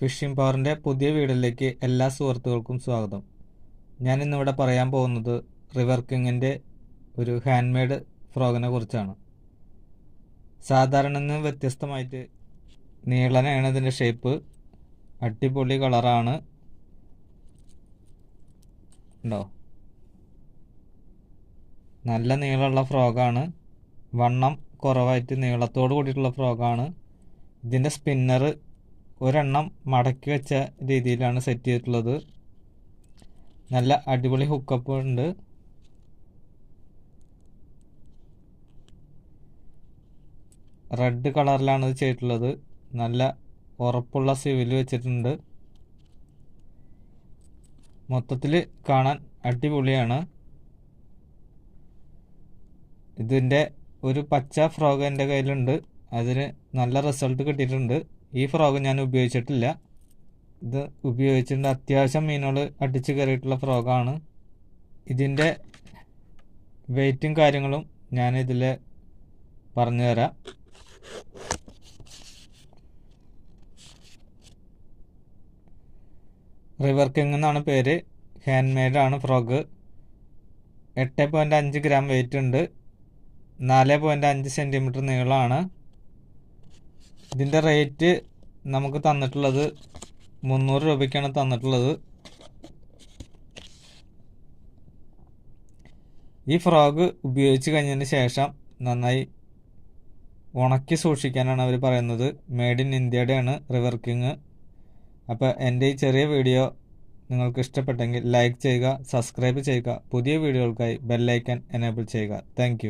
Phishing പവറിന്റെ പുതിയ വീഡിയോയിലേക്ക് എല്ലാ സുഹൃത്തുക്കൾക്കും സ്വാഗതം. ഞാൻ ഇന്നിവിടെ പറയാൻ പോകുന്നത് റിവർ കിങ്ങിന്റെ ഒരു ഹാൻഡ് മെയ്ഡ് ഫ്രോഗിനെ കുറിച്ചാണ്. സാധാരണ നിന്ന് വ്യത്യസ്തമായിട്ട് നീളനാണ് ഇതിന്റെ ഷേപ്പ്. അടിപൊളി കളറാണ്. ഉണ്ടോ? നല്ല നീളമുള്ള ഫ്രോഗാണ്. വണ്ണം കുറവായിട്ട് നീളത്തോട് കൂടിയിട്ടുള്ള ഫ്രോഗാണ്. ഇതിന്റെ സ്പിന്നർ ഒരെണ്ണം മടക്കി വെച്ച രീതിയിലാണ് സെറ്റ് ചെയ്തിട്ടുള്ളത്. നല്ല അടിപൊളി ഹുക്കപ്പ് ഉണ്ട്. റെഡ് കളറിലാണ് ഇത് ചെയ്തിട്ടുള്ളത്. നല്ല ഉറപ്പുള്ള സിവിൽ വെച്ചിട്ടുണ്ട്. മൊത്തത്തിൽ കാണാൻ അടിപൊളിയാണ്. ഇതിന്റെ ഒരു പച്ച ഫ്രോഗ് എന്റെ കയ്യിലുണ്ട്. അതിന് നല്ല റിസൾട്ട് കിട്ടിയിട്ടുണ്ട്. ഈ ഫ്രോഗ് ഞാൻ ഉപയോഗിച്ചിട്ടില്ല. ഇത് ഉപയോഗിച്ചിട്ടുണ്ട്. അത്യാവശ്യം മീനുകൾ അടിച്ച് കയറിയിട്ടുള്ള ഫ്രോഗാണ് ഇതിന്റെ വെയിറ്റും കാര്യങ്ങളും ഞാൻ ഇതിൽ പറഞ്ഞു തരാം റിവർ എന്നാണ് പേര്. ഹാൻഡ് മെയ്ഡാണ് ഫ്രോഗ് എട്ട് പോയിന്റ് അഞ്ച് ഗ്രാം വെയിറ്റ് ഉണ്ട്. നാല് പോയിന്റ് അഞ്ച് സെന്റിമീറ്റർ നീളമാണ്. ഇതിന്റെ റേറ്റ് നമുക്ക് തന്നിട്ടുള്ളത് മുന്നൂറ് രൂപയ്ക്കാണ് തന്നിട്ടുള്ളത്. ഈ ഫ്രോഗ് ഉപയോഗിച്ച് കഴിഞ്ഞതിന് ശേഷം നന്നായി ഉണക്കി സൂക്ഷിക്കാനാണ് അവർ പറയുന്നത്. മെയ്ഡ് ഇൻ ഇന്ത്യയുടെയാണ് റിവർക്കിങ് കിങ് അപ്പോൾ എന്റെ ഈ ചെറിയ വീഡിയോ നിങ്ങൾക്ക് ഇഷ്ടപ്പെട്ടെങ്കിൽ ലൈക്ക് ചെയ്യുക സബ്സ്ക്രൈബ് ചെയ്യുക. പുതിയ വീഡിയോകൾക്കായി ബെല്ലൈക്കൻ എനേബിൾ ചെയ്യുക. താങ്ക്